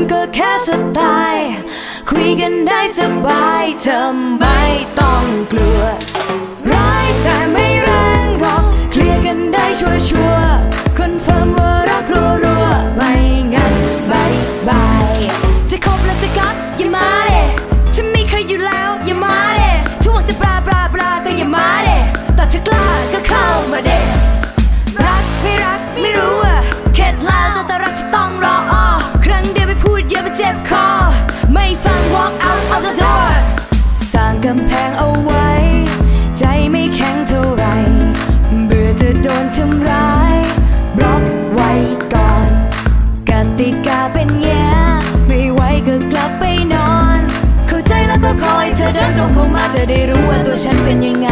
มันก็แค่สไตล์คุยกันได้สบายเธอไม่ต้องกลัว ร้ายแต่ไม่แรงหรอก เคลียร์กันได้ชัวร์ชัวคอนเฟิร์มว่ารักรัวรัวไม่งั้นบายบายจะคบและจะกักอย่ามาเดถ้ามีใครอยู่แล้วอย่ามาเดถ้าหวังจะบลาบลาบลาก็อย่ามาเดต่อจะกล้าก็เข้ามาเดรั เธอเดินตรงเข้ามาจะได้รู้ว่าตัวฉันเป็นยังไง